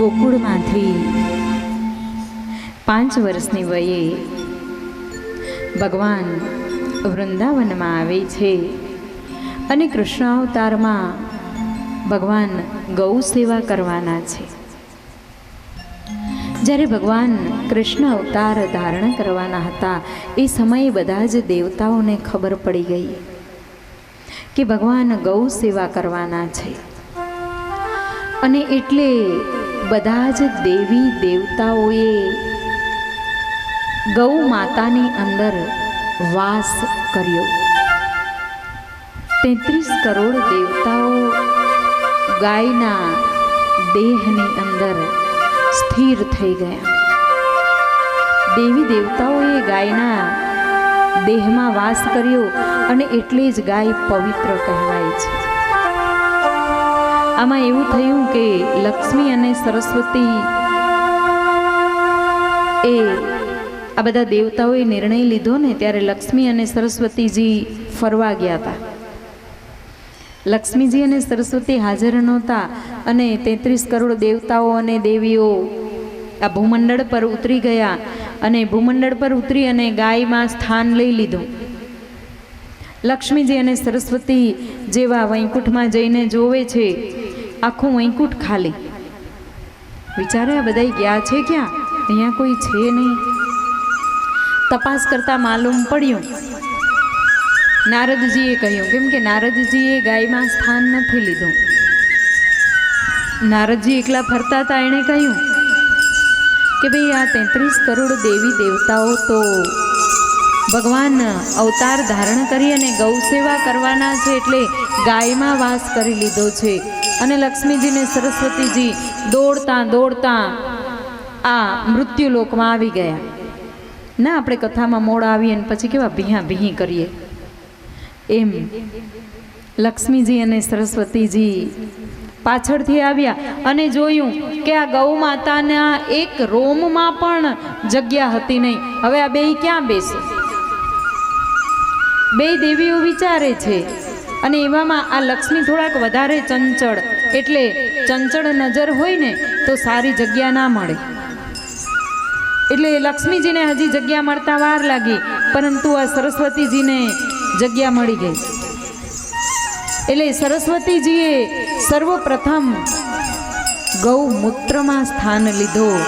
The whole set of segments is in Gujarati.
ગોકુળમાંથી પાંચ વર્ષની વયે ભગવાન વૃંદાવનમાં આવે છે અને કૃષ્ણ અવતારમાં ભગવાન ગૌ સેવા કરવાના છે. જ્યારે ભગવાન કૃષ્ણ અવતાર ધારણ કરવાના હતા, એ સમયે બધા જ દેવતાઓને ખબર પડી ગઈ કે ભગવાન ગૌ સેવા કરવાના છે. અને એટલે બધા જ દેવી દેવતાઓએ ગૌ માતાની અંદર વાસ કર્યો. તેત્રીસ કરોડ દેવતાઓ ગાયના દેહની અંદર સ્થિર થઈ ગયા. દેવી દેવતાઓએ ગાયના દેહમાં વાસ કર્યો અને એટલે જ ગાય પવિત્ર કહેવાય છે. આમાં એવું થયું કે લક્ષ્મી અને સરસ્વતી એ આ બધા દેવતાઓએ નિર્ણય લીધો ને ત્યારે લક્ષ્મી અને સરસ્વતીજી ફરવા ગયા હતા. લક્ષ્મીજી અને સરસ્વતી હાજર નહોતા અને તેત્રીસ કરોડ દેવતાઓ અને દેવીઓ આ ભૂમંડળ પર ઉતરી ગયા અને ભૂમંડળ પર ઉતરી અને ગાયમાં સ્થાન લઈ લીધું. લક્ષ્મીજી અને સરસ્વતી જેવા વૈકુંઠમાં જઈને જોવે છે આખું વૈકુંઠ ખાલી. વિચારે આ બધા ગયા છે ક્યાં? અહીંયા કોઈ છે નહીં. તપાસ કરતા માલુમ પડ્યું. નારદજીએ કહ્યું, કેમ કે નારદજીએ ગાયમાં સ્થાન નથી લીધું. નારદજી એકલા ફરતા હતા, એણે કહ્યું કે ભાઈ આ તેત્રીસ કરોડ દેવી દેવતાઓ તો ભગવાન અવતાર ધારણ કરી અને ગૌ સેવા કરવાના છે એટલે ગાયમાં વાસ કરી લીધો છે. અને લક્ષ્મીજીને સરસ્વતીજી દોડતા દોડતા આ મૃત્યુલોકમાં આવી ગયા. ના, આપણે કથામાં મોડ આવીએ અને પછી કેવા ભીહા ભીહી કરીએ. એમ લક્ષ્મીજી અને સરસ્વતીજી પાછળથી આવ્યા અને જોયું કે આ ગૌ માતાના એક રોમમાં પણ જગ્યા હતી નહીં. હવે આ બે ક્યાં બેસે? બે દેવીઓ વિચારે છે. અને એવામાં આ લક્ષ્મી થોડાક વધારે ચંચળ, એટલે ચંચળ નજર હોય ને તો સારી જગ્યા ના મળે. એટલે લક્ષ્મીજીને હજી જગ્યા મળતા વાર લાગી, પરંતુ આ સરસ્વતીજીને જગ્યા મળી ગઈ. એટલે સરસ્વતીજીએ સર્વપ્રથમ ગૌમૂત્રમાં સ્થાન લીધું.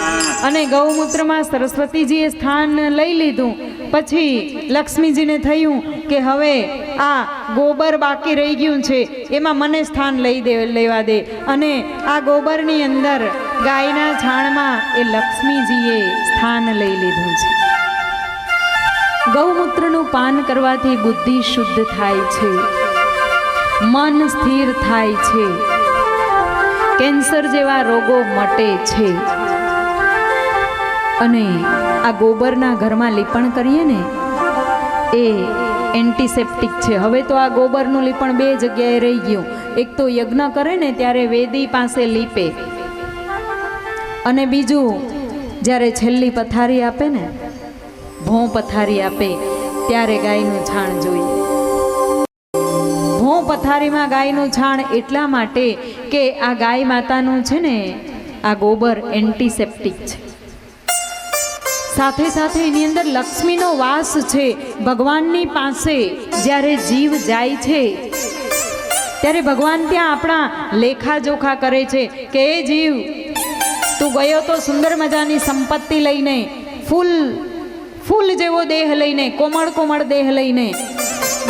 અને ગૌમૂત્રમાં સરસ્વતીજીએ સ્થાન લઈ લીધું. પછી લક્ષ્મીજીને થયું કે હવે આ ગોબર બાકી રહી ગયું છે, એમાં મને સ્થાન લઈ દે, લેવા દે. અને આ ગોબરની અંદર ગાયના છાણમાં એ લક્ષ્મીજીએ સ્થાન લઈ લીધું છે. ગૌમૂત્રનું પાન કરવાથી બુદ્ધિ શુદ્ધ થાય છે. મન સ્થિર થાય છે. કેન્સર જેવા રોગો મટે છે. અને આ ગોબરના ઘરમાં લીપણ કરીએ ને, એ એન્ટિસેપ્ટિક છે. હવે તો આ ગોબરનું લીપણ બે જગ્યાએ રહી ગયું. એક તો યજ્ઞ કરે ને ત્યારે વેદી પાસે લીપે. અને બીજું, જ્યારે છેલ્લી પથારી આપે ને, ભોં પથારી આપે, ત્યારે ગાયનું છાણ જોઈએ. ભોં પથારીમાં ગાયનું છાણ એટલા માટે કે આ ગાય માતાનું છે ને, આ ગોબર એન્ટિસેપ્ટિક છે. સાથે સાથે એની અંદર લક્ષ્મીનો વાસ છે. ભગવાનની પાસે જ્યારે જીવ જાય છે, ત્યારે ભગવાન ત્યાં આપણા લેખાજોખા કરે છે કે, એ જીવ, તું ગયો તો સુંદર મજાની સંપત્તિ લઈને, ફૂલ ફૂલ જેવો દેહ લઈને, કોમળ કોમળ દેહ લઈને,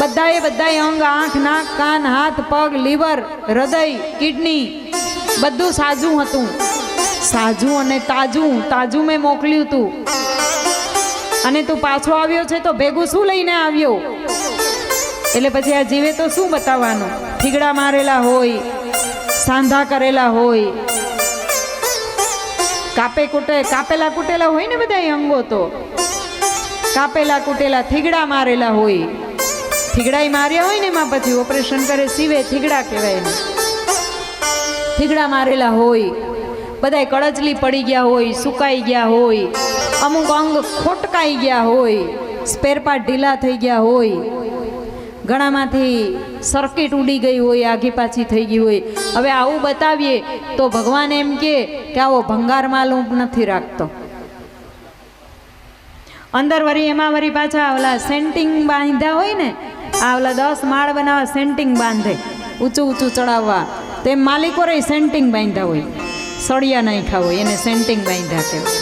બધાએ બધાએ અંગ, આંખ, નાક, કાન, હાથ, પગ, લીવર, હૃદય, કિડની, બધું સાજું હતું. સાજું અને તાજું. તાજું મેં મોકલ્યું તું. અને તું પાછો આવ્યો છે તો ભેગું શું લઈને આવ્યો? એટલે પછી આ જીવે તો શું બતાવવાનું? થીગડા મારેલા હોય, સાંધા કરેલા હોય, કાપે કૂટે, કાપેલા કૂટેલા હોય ને બધા અંગો તો? કાપેલા કૂટેલા થીગડા મારેલા હોય. થીગડા માર્યા હોય ને એમાં પછી ઓપરેશન કરે, સીવે થીગડા કહેવાય એને. થીગડા મારેલા હોય. બધાય કળજલી પડી ગયા હોય, સુકાઈ ગયા હોય, અમુક અંગ ખોટકાઈ ગયા હોય સ્પેરપાર્ટ ઢીલા થઈ ગયા હોય ઘણામાંથી સર્કિટ ઉડી ગઈ હોય, આઘી પાછી થઈ ગઈ હોય. હવે આવું બતાવીએ તો ભગવાન એમ કે કે આવો ભંગાર માલ હું નથી રાખતો. અંદર વરી એમાં વરી પાછા ઓલા સેન્ટિંગ બાંધ્યા હોય ને, આ ઓલા દસ માળ બનાવવા સેન્ટિંગ બાંધે, ઊંચું ઊંચું ચડાવવા. તેમ માલિકો રહી સેન્ટિંગ બાંધ્યા હોય. સળિયા નાખ્યા હોય એને સેન્ટિંગ બાંધ્યા કહેવાય.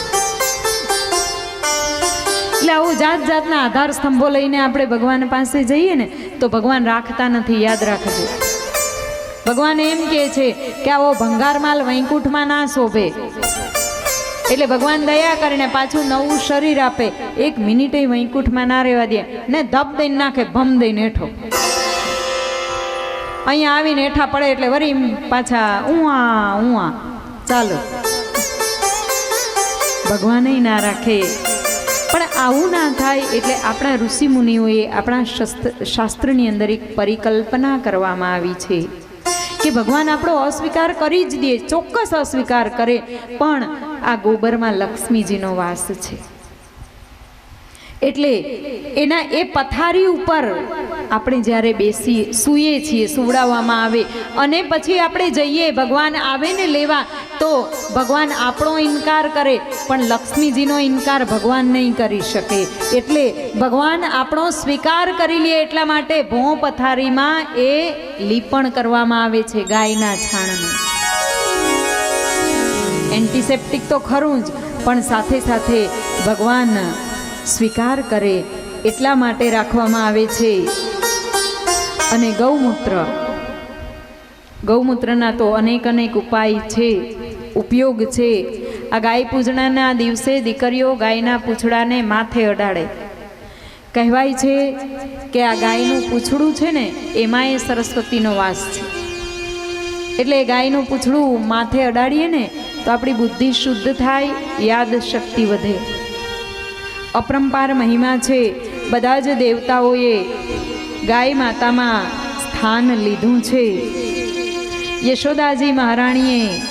એટલે આવું જાત જાતના આધાર સ્તંભો લઈને આપણે ભગવાન પાસે જઈએ ને, તો ભગવાન રાખતા નથી, યાદ રાખજો. ભગવાન એમ કહે છે કે આવો ભંગાર માલ વૈકુંઠમાં ના શોભે. એટલે ભગવાન દયા કરીને પાછું નવું શરીર આપે. એક મિનિટે વૈકુંઠમાં ના રહેવા દે. ને ધબ દઈને નાખે, ભમ દઈને હેઠો. અહીંયા આવીને હેઠા પડે એટલે વરી પાછા, ઉઆ ઉઆ. ચાલો. ભગવાને ના રાખે. પણ આવું ના થાય એટલે આપણા ઋષિ મુનિઓએ આપણા શસ્ત્ર, શાસ્ત્રની અંદર એક પરિકલ્પના કરવામાં આવી છે કે ભગવાન આપણો અસ્વીકાર કરી જ દે, ચોક્કસ અસ્વીકાર કરે, પણ આ ગોબરમાં લક્ષ્મીજીનો વાસ છે. એટલે એના એ પથારી ઉપર આપણે જ્યારે બેસી સૂઈએ છીએ, સુવડાવવામાં આવે અને પછી આપણે જઈએ, ભગવાન આવે ને લેવા, તો ભગવાન આપણો ઇનકાર કરે, પણ લક્ષ્મીજીનો ઇનકાર ભગવાન નહીં કરી શકે. એટલે ભગવાન આપણો સ્વીકાર કરી લે એટલા માટે ભોં પથારીમાં એ લીપણ કરવામાં આવે છે ગાયના છાણનું. એન્ટિસેપ્ટિક તો ખરું જ, પણ સાથે સાથે ભગવાન સ્વીકાર કરે એટલા માટે રાખવામાં આવે છે. અને ગૌમૂત્ર. ગૌમૂત્રના તો અનેક અનેક ઉપાય છે, ઉપયોગ છે. આ ગાય પૂજણાના દિવસે દીકરીઓ ગાયના પૂછડાને માથે અડાડે. કહેવાય છે કે આ ગાયનું પૂંછડું છે ને, એમાં એ સરસ્વતીનો વાસ છે. એટલે ગાયનું પૂંછડું માથે અડાડીએ ને, તો આપણી બુદ્ધિ શુદ્ધ થાય યાદ શક્તિ વધે. અપરંપાર મહિમા છે. બધા જ દેવતાઓએ ગાય માતામાં સ્થાન લીધું છે. યશોદાજી મહારાણીએ